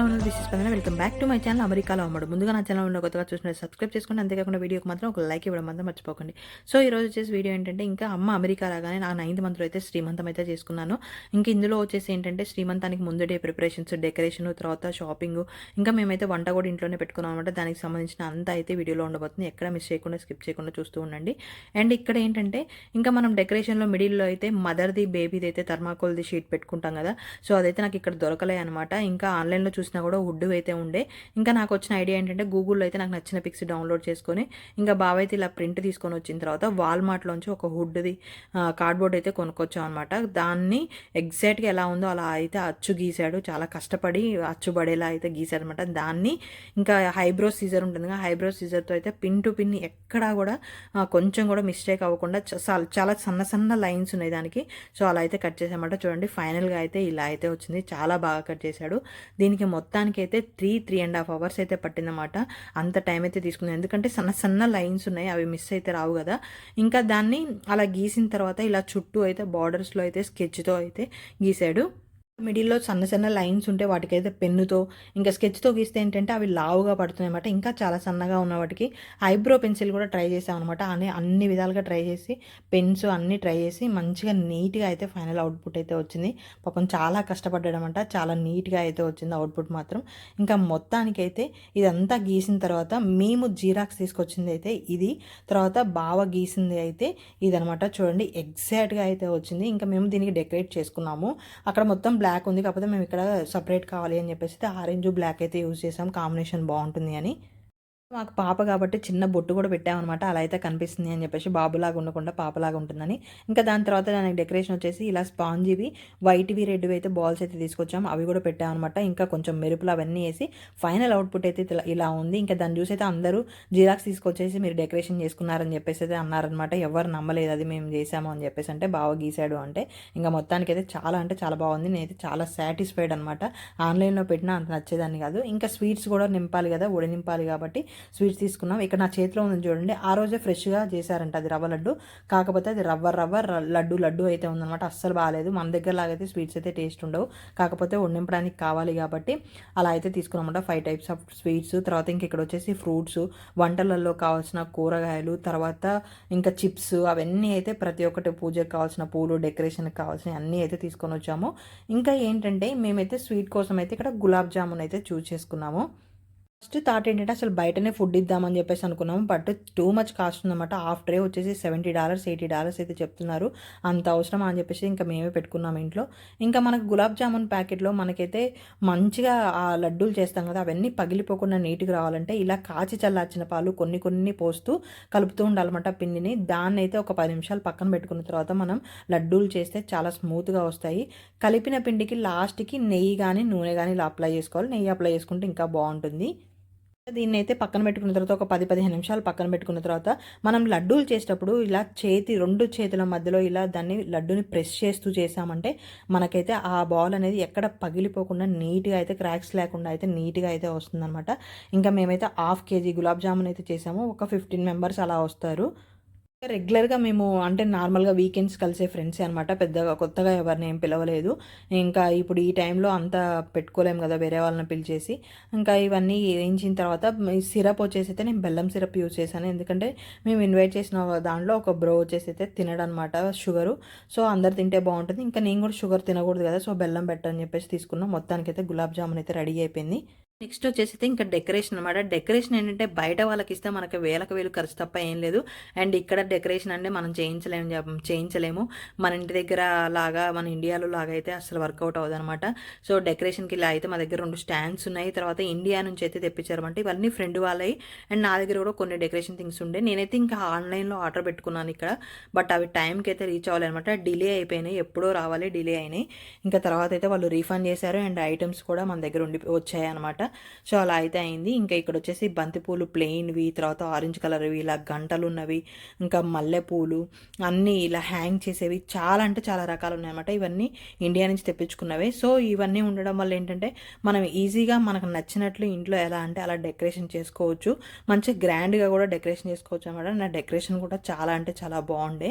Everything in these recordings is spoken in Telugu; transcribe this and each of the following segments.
ఎలా this is Spandana welcome back to my channel అమెరికాలో అమ్మడు ముందుగా నా ఛానల్ ఉన్న కొత్తగా చూసిన సబ్స్క్రైబ్ చేసుకోండి. అంతేకాకుండా వీడియోకి మాత్రం ఒక లైక్ ఇవ్వడం మాత్రం మర్చిపోకండి. సో ఈ రోజు వచ్చేసి వీడియో ఏంటంటే ఇంకా అమ్మ అమెరికా రాగానే నా నైన్త్ మంత్లో అయితే శ్రీమంతం అయితే చేసుకున్నాను. ఇంకా ఇందులో వచ్చేసి ఏంటంటే శ్రీమంతానికి ముందు డే ప్రిపరేషన్స్ డెకరేషన్ తర్వాత షాపింగ్ ఇంకా మేమైతే వంట కూడా ఇంట్లోనే పెట్టుకున్నాం అనమాట దానికి సంబంధించిన అంతా అయితే వీడియోలో ఉండబోతుంది. ఎక్కడ మిస్ చేయకుండా స్కిప్ చేయకుండా చూస్తూ ఉండండి. అండ్ ఇక్కడ ఏంటంటే ఇంకా మనం డెకరేషన్లో మిడిల్లో అయితే మదర్ది బేబీది అయితే థర్మాకోల్ది షీట్ పెట్టుకుంటాం కదా. సో అదైతే నాకు ఇక్కడ దొరకలే అనమాట ఇంకా ఆన్లైన్లో చూసినా కూడా వుడ్ అయితే ఉండే. ఇంకా నాకు వచ్చిన ఐడియా ఏంటంటే గూగుల్లో అయితే నాకు నచ్చిన పిక్స్ డౌన్లోడ్ చేసుకొని ఇంకా బావ అయితే ఇలా ప్రింట్ తీసుకొని వచ్చిన తర్వాత వాల్మార్ట్లోంచి ఒక హుడ్ది కార్డ్బోర్డ్ అయితే కొనుక్కొచ్చాం అనమాట దాన్ని ఎగ్జాక్ట్గా ఎలా ఉందో అలా అయితే అచ్చు గీశాడు. చాలా కష్టపడి అచ్చు పడేలా అయితే గీశాడు అనమాట దాన్ని ఇంకా హైబ్రో సీజర్ ఉంటుంది కదా హైబ్రో సీజర్తో అయితే పిన్ టు పిన్ ఎక్కడా కూడా కొంచెం కూడా మిస్టేక్ అవ్వకుండా చ- చాలా చాలా సన్న సన్న లైన్స్ ఉన్నాయి దానికి. సో అలా అయితే కట్ చేసామట చూడండి ఫైనల్గా అయితే ఇలా అయితే వచ్చింది. చాలా బాగా కట్ చేశాడు. దీనికి మొత్తానికి అయితే three three and half hours అయితే పట్టిందన్నమాట. అంత టైం అయితే తీసుకుంది. ఎందుకంటే సన్న సన్న లైన్స్ ఉన్నాయి. అవి మిస్ అయితే రావు కదా. ఇంకా దాన్ని అలా గీసిన తర్వాత ఇలా చుట్టూ అయితే బార్డర్స్లో అయితే స్కెచ్తో అయితే గీశాడు మిడిల్లో సన్న సన్న లైన్స్ ఉంటే వాటికైతే పెన్నుతో ఇంకా స్కెచ్తో గీస్తే ఏంటంటే అవి లావుగా పడుతున్నాయి ఇంకా చాలా సన్నగా ఉన్న వాటికి ఐబ్రో పెన్సిల్ కూడా ట్రై చేసాం అనమాట అన్ని అన్ని విధాలుగా ట్రై చేసి పెన్స్ అన్ని ట్రై చేసి మంచిగా నీట్గా అయితే ఫైనల్ అవుట్పుట్ అయితే వచ్చింది. పాపం చాలా కష్టపడ్డాడనమాట చాలా నీట్గా అయితే వచ్చింది అవుట్పుట్ మాత్రం. ఇంకా మొత్తానికి అయితే ఇదంతా గీసిన తర్వాత మేము జీరాక్స్ తీసుకొచ్చింది అయితే ఇది. తర్వాత బావ గీసింది అయితే ఇదనమాట చూడండి ఎగ్జాక్ట్గా అయితే వచ్చింది. ఇంకా మేము దీనికి డెకరేట్ చేసుకున్నాము. అక్కడ మొత్తం బ్లాక్ బ్లాక్ ఉంది. కాకపోతే మేము ఇక్కడ సపరేట్ కావాలి అని చెప్పేసి ఆరెంజ్ బ్లాక్ అయితే యూజ్ చేసాం. కాంబినేషన్ బాగుంటుంది అని. మాకు పాప కాబట్టి చిన్న బొట్టు కూడా పెట్టామన్నమాట. అలా అయితే కనిపిస్తుంది అని చెప్పేసి బాబులాగా ఉండకుండా పాపలాగా ఉంటుందని. ఇంకా దాని తర్వాత దానికి డెకరేషన్ వచ్చేసి ఇలా స్పాంజివి వైట్వి రెడ్వి అయితే బాల్స్ అయితే తీసుకొచ్చాము అవి కూడా పెట్టామన్నమాట. ఇంకా కొంచెం మెరుపులు అవన్నీ వేసి ఫైనల్ అవుట్పుట్ అయితే ఇలా- ఇలా ఉంది. ఇంకా దాన్ని చూసి అయితే అందరూ జిరాక్స్ తీసుకొచ్చేసి మీరు డెకరేషన్ చేసుకున్నారని చెప్పేసి అయితే అన్నారనమాట ఎవరు నమ్మలేదు అది మేము చేసాము అని చెప్పేసి అంటే బాగా గీసాడు అంటే. ఇంకా మొత్తానికి అయితే చాలా అంటే చాలా బాగుంది. నేనైతే చాలా సాటిస్ఫైడ్ అనమాట ఆన్లైన్లో పెట్టినా అంత నచ్చేదాన్ని కాదు. ఇంకా స్వీట్స్ కూడా నింపాలి కదా ఉడి నింపాలి కాబట్టి స్వీట్స్ తీసుకున్నాం. ఇక్కడ నా చేతిలో ఉంది చూడండి. ఆ రోజే ఫ్రెష్గా చేశారంట అది రవ్వ లడ్డు. కాకపోతే అది రవ్వ రవ్వ లడ్డు లడ్డు అయితే ఉందన్నమాట. అస్సలు బాగాలేదు. మన దగ్గర లాగైతే స్వీట్స్ అయితే టేస్ట్ ఉండవు. కాకపోతే వండింపడానికి కావాలి కాబట్టి అలా అయితే తీసుకున్నామంట ఫైవ్ టైప్స్ ఆఫ్ స్వీట్స్. తర్వాత ఇంక ఇక్కడ వచ్చేసి ఫ్రూట్స్. వంటలలో కావాల్సిన కూరగాయలు. తర్వాత ఇంకా చిప్స్. అవన్నీ అయితే ప్రతి ఒక్కటి పూజకు కావాల్సిన పూలు డెకరేషన్కి కావాల్సిన అన్నీ అయితే తీసుకొని వచ్చాము. ఇంకా ఏంటంటే మేమైతే స్వీట్ కోసం అయితే ఇక్కడ గులాబ్ జామున్ అయితే చూస్ చేసుకున్నాము. ఫస్ట్ థాట్ ఏంటంటే అసలు బయటనే ఫుడ్ ఇద్దామని చెప్పేసి అనుకున్నాము. బట్ టూ మచ్ కాస్ట్ ఉందన్నమాట. హాఫ్ డే వచ్చేసి సెవెంటీ డాలర్స్ ఎయిటీ డాలర్స్ అయితే చెప్తున్నారు. అంత అవసరం అని చెప్పేసి ఇంకా మేమే పెట్టుకున్నాం ఇంట్లో. ఇంకా మనకు గులాబ్ జామున్ ప్యాకెట్లో మనకైతే మంచిగా ఆ లడ్డూలు చేస్తాం కదా అవన్నీ పగిలిపోకుండా నీట్గా రావాలంటే ఇలా కాచి చల్లార్చిన పాలు కొన్ని కొన్ని పోస్తూ కలుపుతూ ఉండాలన్నమాట పిండిని. దాన్ని అయితే ఒక పది నిమిషాలు పక్కన పెట్టుకున్న తర్వాత మనం లడ్డూలు చేస్తే చాలా స్మూత్గా వస్తాయి. కలిపిన పిండికి లాస్ట్కి నెయ్యి కానీ నూనె కానీ ఇలా అప్లై చేసుకోవాలి. నెయ్యి అప్లై చేసుకుంటే ఇంకా బాగుంటుంది. దీన్ని అయితే పక్కన పెట్టుకున్న తర్వాత ఒక పది పదిహేను నిమిషాలు పక్కన పెట్టుకున్న తర్వాత మనం లడ్డూలు చేసేటప్పుడు ఇలా చేతి రెండు చేతుల మధ్యలో ఇలా దాన్ని లడ్డూని ప్రెస్ చేస్తూ చేసామంటే మనకైతే ఆ బాల్ అనేది ఎక్కడ పగిలిపోకుండా నీట్గా అయితే క్రాక్స్ లేకుండా అయితే నీట్గా అయితే వస్తుందన్నమాట. ఇంకా మేమైతే హాఫ్ కేజీ గులాబ్ జామున్ అయితే చేసాము. ఒక ఫిఫ్టీన్ మెంబర్స్ అలా వస్తారు. రెగ్యులర్గా మేము అంటే నార్మల్గా వీకెండ్స్ కలిసే ఫ్రెండ్సే అనమాట పెద్దగా కొత్తగా ఎవరిని ఏం పిలవలేదు. ఇంకా ఇప్పుడు ఈ టైంలో అంతా పెట్టుకోలేము కదా వేరే వాళ్ళని పిలిచేసి. ఇంకా ఇవన్నీ వేయించిన తర్వాత సిరప్ వచ్చేసి అయితే నేను బెల్లం సిరప్ యూజ్ చేశాను. ఎందుకంటే మేము ఇన్వైట్ చేసిన దాంట్లో ఒక బ్రో వచ్చేసి అయితే తినడనమాట షుగరు. సో అందరు తింటే బాగుంటుంది. ఇంకా నేను కూడా షుగర్ తినకూడదు కదా. సో బెల్లం పెట్టని చెప్పేసి తీసుకున్నాం. మొత్తానికైతే గులాబ్ జామున్ అయితే రెడీ అయిపోయింది. నెక్స్ట్ వచ్చేసి అయితే ఇంకా డెకరేషన్ అనమాట డెకరేషన్ ఏంటంటే బయట వాళ్ళకి ఇస్తే మనకి వేలకు వేలు ఖర్చు తప్ప ఏం లేదు. అండ్ ఇక్కడ డెకరేషన్ అంటే మనం చేయించలేము చేయించలేము. మన ఇంటి దగ్గర లాగా మన ఇండియాలో లాగా అయితే అసలు వర్కౌట్ అవ్వదు అనమాట సో డెకరేషన్కి ఇలా అయితే మా దగ్గర రెండు స్టాండ్స్ ఉన్నాయి. తర్వాత ఇండియా నుంచి అయితే తెప్పించారన్నమాట ఇవన్నీ ఫ్రెండ్ వాళ్ళవి అండ్ నా దగ్గర కూడా కొన్ని డెకరేషన్ థింగ్స్ ఉండే. నేనైతే ఇంకా ఆన్లైన్లో ఆర్డర్ పెట్టుకున్నాను ఇక్కడ. బట్ అవి టైంకి అయితే రీచ్ అవ్వాలి అనమాట డిలే అయిపోయినాయి. ఎప్పుడో రావాలి డిలే అయినాయి. ఇంకా తర్వాత అయితే వాళ్ళు రీఫండ్ చేశారు. అండ్ ఐటమ్స్ కూడా మన దగ్గర ఉండి వచ్చాయి అనమాట సో అలా అయితే అయింది. ఇంకా ఇక్కడ వచ్చేసి బంతిపూలు ప్లెయిన్వి తర్వాత ఆరెంజ్ కలర్వి ఇలా గంటలు ఉన్నవి ఇంకా మల్లెపూలు అన్నీ ఇలా హ్యాంగ్ చేసేవి. చాలా అంటే చాలా రకాలు ఉన్నాయన్నమాట ఇవన్నీ ఇండియా నుంచి తెప్పించుకున్నవే. సో ఇవన్నీ ఉండడం వల్ల ఏంటంటే మనం ఈజీగా మనకు నచ్చినట్లు ఇంట్లో ఎలా అంటే అలా డెకరేషన్ చేసుకోవచ్చు. మంచి గ్రాండ్గా కూడా డెకరేషన్ చేసుకోవచ్చు అనమాట నా డెకరేషన్ కూడా చాలా అంటే చాలా బాగుండే.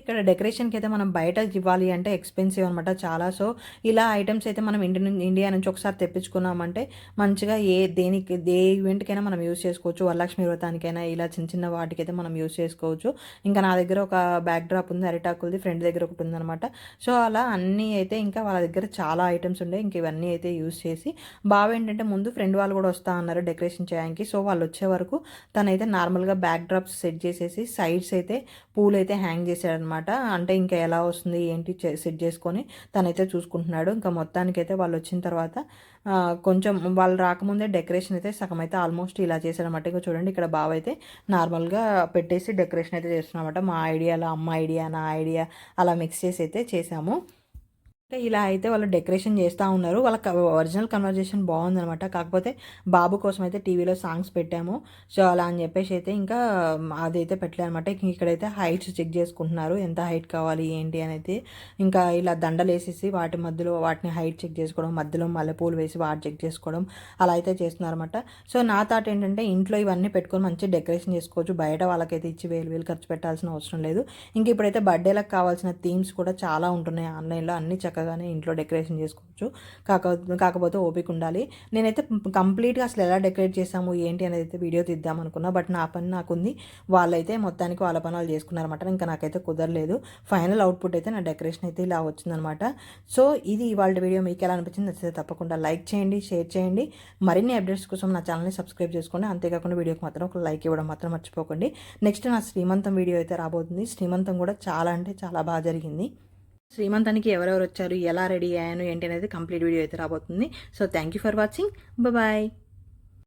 ఇక్కడ డెకరేషన్కి అయితే మనం బయట ఇవ్వాలి అంటే ఎక్స్పెన్సివ్ అనమాట చాలా. సో ఇలా ఐటమ్స్ అయితే మనం ఇండి ఇండియా నుంచి ఒకసారి తెప్పించుకున్నామంటే మంచిగా ఏ దేనికి ఏ ఈవెంట్కైనా మనం యూస్ చేసుకోవచ్చు. వరలక్ష్మి వ్రతానికైనా ఇలా చిన్న చిన్న వాటికైతే మనం యూస్ చేసుకోవచ్చు. ఇంకా నా దగ్గర ఒక బ్యాక్ డ్రాప్ ఉంది అరిటాకులది ఫ్రెండ్ దగ్గర ఒకటి ఉందన్నమాట. సో అలా అన్నీ అయితే ఇంకా వాళ్ళ దగ్గర చాలా ఐటమ్స్ ఉండే ఇంక ఇవన్నీ అయితే యూస్ చేసి. బాగా ఏంటంటే ముందు ఫ్రెండ్ వాళ్ళు కూడా వస్తా అన్నారు డెకరేషన్ చేయడానికి సో వాళ్ళు వచ్చే వరకు తనైతే నార్మల్గా బ్యాక్ డ్రాప్స్ సెట్ చేసేసి సైడ్స్ అయితే పూలు అయితే హ్యాంగ్ అనమాట అంటే ఇంకా ఎలా వస్తుంది ఏంటి సెట్ చేసుకొని తనైతే చూసుకుంటున్నాడు. ఇంకా మొత్తానికైతే వాళ్ళు వచ్చిన తర్వాత కొంచెం వాళ్ళు రాకముందే డెకరేషన్ అయితే సగం అయితే ఆల్మోస్ట్ ఇలా చేశారనమాట ఇంకా చూడండి ఇక్కడ బావ అయితే నార్మల్గా పెట్టేసి డెకరేషన్ అయితే చేస్తున్నమాట మా ఐడియాలో అమ్మ ఐడియా నా ఐడియా అలా మిక్స్ చేసి అయితే చేసాము అంటే ఇలా అయితే వాళ్ళు డెకరేషన్ చేస్తూ ఉన్నారు. వాళ్ళ ఒరిజినల్ కన్వర్జేషన్ బాగుందనమాట కాకపోతే బాబు కోసం అయితే టీవీలో సాంగ్స్ పెట్టాము. సో అలా అని చెప్పేసి అయితే ఇంకా అదైతే పెట్టలే అనమాట ఇక్కడైతే హైట్స్ చెక్ చేసుకుంటున్నారు. ఎంత హైట్ కావాలి ఏంటి అనేది. ఇంకా ఇలా దండలు వేసేసి వాటి మధ్యలో వాటిని హైట్ చెక్ చేసుకోవడం మధ్యలో మల్లెపూలు వేసి వాటి చెక్ చేసుకోవడం అలా అయితే చేస్తున్నారన్నమాట. సో నా థాట్ ఏంటంటే ఇంట్లో ఇవన్నీ పెట్టుకొని మంచి డెకరేషన్ చేసుకోవచ్చు. బయట వాళ్ళకైతే ఇచ్చి వేలు వేలు ఖర్చు పెట్టాల్సిన అవసరం లేదు. ఇంక ఇప్పుడైతే బర్త్డేలకు కావాల్సిన థీమ్స్ కూడా చాలా ఉంటున్నాయి ఆన్లైన్లో. అన్ని చక్కగానే ఇంట్లో డెకరేషన్ చేసుకోవచ్చు. కాకపోతే కాకపోతే ఓపిక ఉండాలి. నేనైతే కంప్లీట్గా అసలు ఎలా డెకరేట్ చేసాము ఏంటి అనేది అయితే వీడియో తీద్దాం అనుకున్నా బట్ నా పని నాకుంది. వాళ్ళైతే మొత్తానికి వాళ్ళ పనులు చేసుకున్నారన్నమాట. ఇంకా నాకైతే కుదరలేదు. ఫైనల్ అవుట్పుట్ అయితే నా డెకరేషన్ అయితే ఇలా వచ్చిందనమాట సో ఇది ఇవాళ వీడియో మీకు ఎలా అనిపించింది నచ్చితే తప్పకుండా లైక్ చేయండి షేర్ చేయండి. మరిన్ని అప్డేట్స్ కోసం నా ఛానల్ని సబ్స్క్రైబ్ చేసుకోండి. అంతేకాకుండా వీడియోకి మాత్రం ఒక లైక్ ఇవ్వడం మాత్రం మర్చిపోకండి. నెక్స్ట్ నా శ్రీమంతం వీడియో అయితే రాబోతుంది. శ్రీమంతం కూడా చాలా అంటే చాలా బాగా జరిగింది. శ్రీమంతానికి ఎవరెవరు వచ్చారు ఎలా రెడీ అయ్యాను ఏంటి అనేది కంప్లీట్ వీడియో అయితే రాబోతుంది. So thank you for watching bye